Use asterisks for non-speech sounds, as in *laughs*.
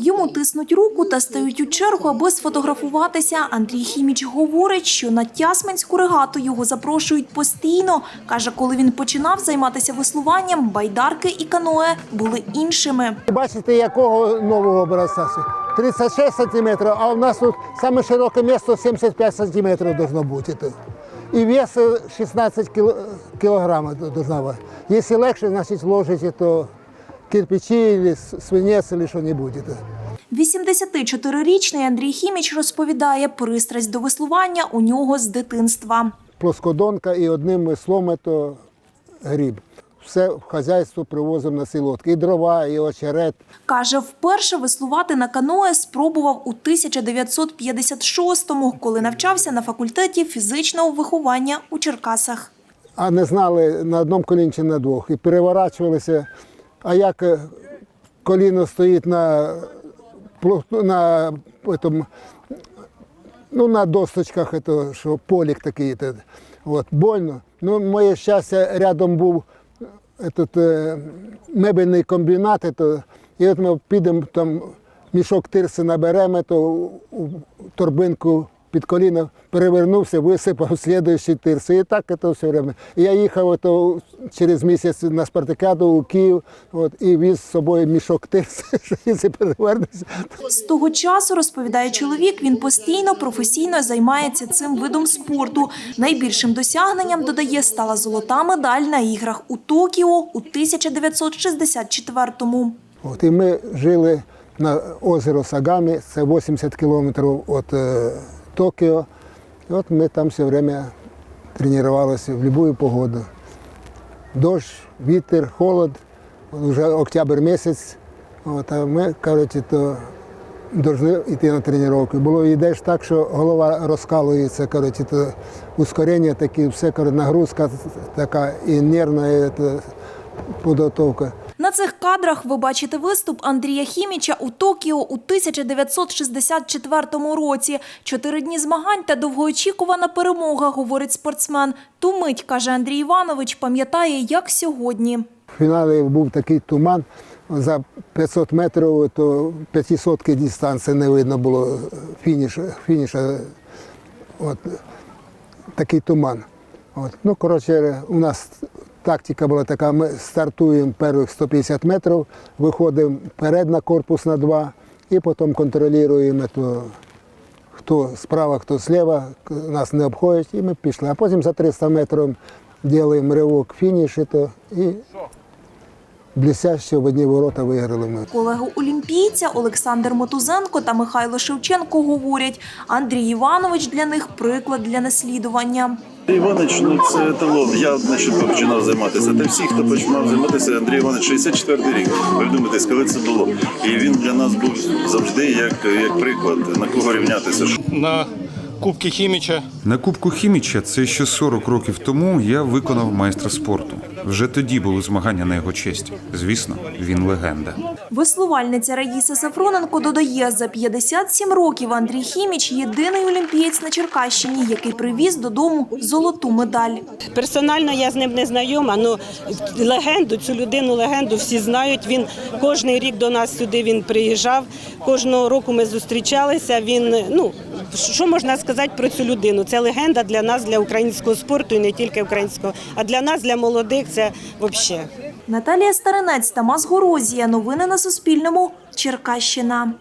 Йому тиснуть руку та стають у чергу, аби сфотографуватися. Андрій Хіміч говорить, що на Тясминську регату його запрошують постійно. Каже, коли він починав займатися веслуванням, байдарки і каное були іншими. Бачите, якого нового образця? 36 сантиметрів, а у нас тут саме широке місце 75 сантиметрів должно бути. І вес е, 16 кіло, кілограмів. Якщо легше, значить ложите, то кирпичі, або свинець, або що-небудь. 84-річний Андрій Хіміч розповідає, пристрасть до веслування у нього з дитинства. Плоскодонка і одним веслом то гріб. Все в хазяйство привозимо на село. І дрова, і очерет. Каже, вперше веслувати на каное спробував у 1956-му, коли навчався на факультеті фізичного виховання у Черкасах. а не знали на одному коліні на двох. І переворачувалися. А як е, коліно стоїть на, пло- на, этом, ну, на досточках, это, що полік такий, это, от, больно. Ну, моє щастя, рядом був этот, е, мебельний комбінат, это, і от ми підемо там мішок тирси наберемо, то у торбинку під коліно перевернувся, висипав слідуючий тирси. І так це все время. Я їхав ото через місяць на спартакіаду у Київ от, і віз з собою мішок тирси, *laughs* що перевернувся. З того часу, розповідає чоловік, він постійно професійно займається цим видом спорту. Найбільшим досягненням, додає, стала золота медаль на іграх у Токіо у 1964-му. От, і ми жили на озеро Сагамі, це 80 кілометрів від Токіо. І от ми там все время тренувалися в будь-яку погоду. Дощ, вітер, холод, вже октябрь місяць. От, а ми, коротше, то повинні йти на тренування. Було йдеш так, що голова розкалується, коротше, то ускорення таке, все, коротше, нагрузка така і нервна і, це, підготовка. Цих кадрах ви бачите виступ Андрія Хіміча у Токіо у 1964 році. Чотири дні змагань та довгоочікувана перемога, говорить спортсмен. Ту мить, каже Андрій Іванович, пам'ятає, як сьогодні. В фіналі був такий туман. За 500 метрів, то 500 дистанції не видно було фініша. фініша. От, такий туман. От. Ну, коротше, у нас тактика була така, ми стартуємо перших 150 метрів, виходимо вперед на корпус на два і потім контролюємо, то, хто справа, хто зліва, нас не обходять, і ми пішли. А потім за 300 метрів робимо ривок фініш, і, то, і блістяще в одні ворота виграли ми. Колегу олімпійця Олександр Мотузенко та Михайло Шевченко говорять, Андрій Іванович для них приклад для наслідування. Іванич, ну це еталон. Я значить починав займатися. Та всі, хто починав займатися, Андрій Іванович, 64 рік. Ви вдумайтесь, коли це було? І він для нас був завжди як, як приклад, на кого рівнятися. на Кубки Хіміча. На Кубку Хіміча, це ще 40 років тому, я виконав майстра спорту. Вже тоді були змагання на його честь. Звісно, він легенда. Веслувальниця Раїса Сафроненко додає, за 57 років Андрій Хіміч – єдиний олімпієць на Черкащині, який привіз додому золоту медаль. Персонально я з ним не знайома, але легенду, цю людину легенду всі знають. Він кожний рік до нас сюди він приїжджав. Кожного року ми зустрічалися. Він ну що можна сказати про цю людину? Це легенда для нас, для українського спорту і не тільки українського, а для нас, для молодих, це взагалі. Наталія Старинець, Тамас Горозія. Новини на Суспільному. Черкащина.